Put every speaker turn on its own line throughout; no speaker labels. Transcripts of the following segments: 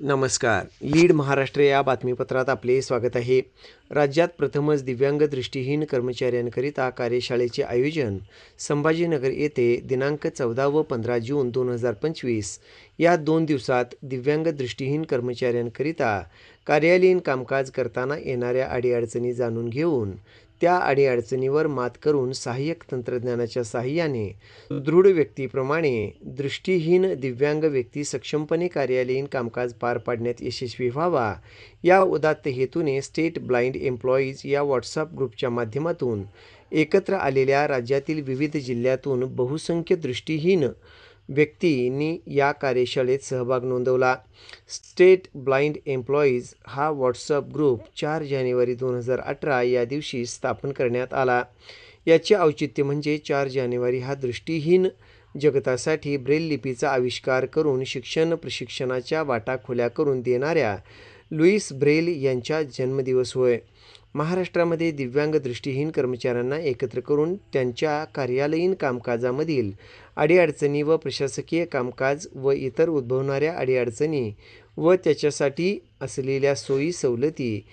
नमस्कार. लीड महाराष्ट्र या बातमीपत्रात आपले स्वागत आहे. राज्यात प्रथमच दिव्यांग दृष्टीहीन कर्मचाऱ्यांकरिता कार्यशाळेचे आयोजन संभाजीनगर येथे दिनांक चौदा व पंधरा जून दोन हजार पंचवीस. या दोन दिवसात दिव्यांग दृष्टीहीन कर्मचाऱ्यांकरिता कार्यालयीन कामकाज करताना येणाऱ्या अडीअडचणी जाणून घेऊन त्या अडीअडचणीवर मात करून सहाय्यक तंत्रज्ञानाच्या सहाय्याने दृढ व्यक्तीप्रमाणे दृष्टीहीन दिव्यांग व्यक्ती सक्षमपणे कार्यालयीन कामकाज पार पाडण्यात यशस्वी व्हावा. या उदात्त हेतूने स्टेट ब्लाइंड एम्प्लॉईज या व्हॉट्सअप ग्रुपच्या माध्यमातून एकत्र आलेल्या राज्यातील विविध जिल्ह्यातून बहुसंख्य दृष्टीहीन व्यक्तींनी या कार्यशाळेत सहभाग नोंदवला. स्टेट ब्लाइंड एम्प्लॉईज हा व्हॉट्सअप ग्रुप चार जानेवारी दोन हजार अठरा या दिवशी स्थापन करण्यात आला. याचे औचित्य म्हणजे चार जानेवारी हा दृष्टीहीन जगतासाठी ब्रेल लिपीचा आविष्कार करून शिक्षण प्रशिक्षणाच्या वाटा खुल्या करून देणाऱ्या लुईस ब्रेल यांचा जन्मदिवस होय. महाराष्ट्रामध्ये दिव्यांग दृष्टीहीन कर्मचाऱ्यांना एकत्र करून त्यांच्या कार्यालयीन कामकाजामधील अडीअडचणी व प्रशासकीय कामकाज व इतर उद्भवणाऱ्या अडीअडचणी व त्याच्यासाठी असलेल्या सोयी सवलती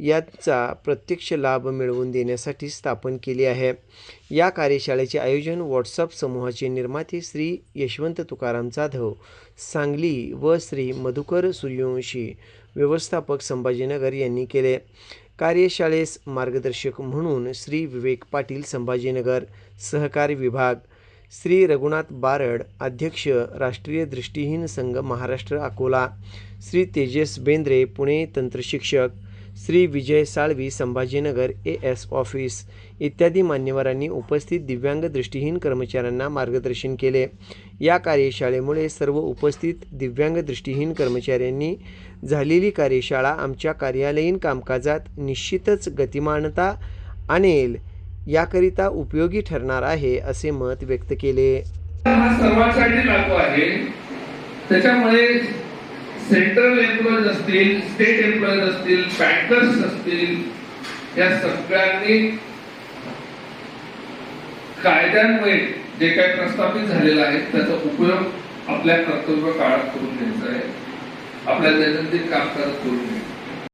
याचा प्रत्यक्ष लाभ मिळवून देण्यासाठी स्थापन केली आहे. या कार्यशाळेचे आयोजन व्हॉट्सअप समूहाचे निर्माते श्री यशवंत तुकाराम जाधव सांगली व श्री मधुकर सूर्यवंशी व्यवस्थापक संभाजीनगर यांनी केले. कार्यशाळेस मार्गदर्शक म्हणून श्री विवेक पाटील संभाजीनगर सहकार विभाग श्री रघुनाथ बारड अध्यक्ष राष्ट्रीय दृष्टीहीन संघ Maharashtra Akola Shri Tejas Bendre Pune तंत्रशिक्षक Shri Vijay Salvi Sambhajinagar A S office इत्यादी मान्यवरांनी उपस्थित दिव्यांग दृष्टीहीन कर्मचाऱ्यांना मार्गदर्शन केले. या कार्यशाळेमुळे सर्व उपस्थित दिव्यांग दृष्टीहीन कर्मचाऱ्यांनी झालेली कार्यशाळा आमच्या कार्यालयीन कामकाजात निश्चितच गतिमानता आणेल याकरिता उपयोगी ठरणार आहे असे मत व्यक्त केले.
हा सर्वांसाठी लागू आहे. त्याच्यामुळे सेंट्रल एम्प्लॉईज असतील स्टेट एम्प्लॉईज असतील बँकर्स असतील या सगळ्यांनी कायद्यांमुळे जे काही प्रस्थापित झालेलं आहे त्याचा उपयोग आपल्या कर्तव्य काळात करून घ्यायचा आहे. आपल्या दैनंदिन कामकाजात करून घ्यायचं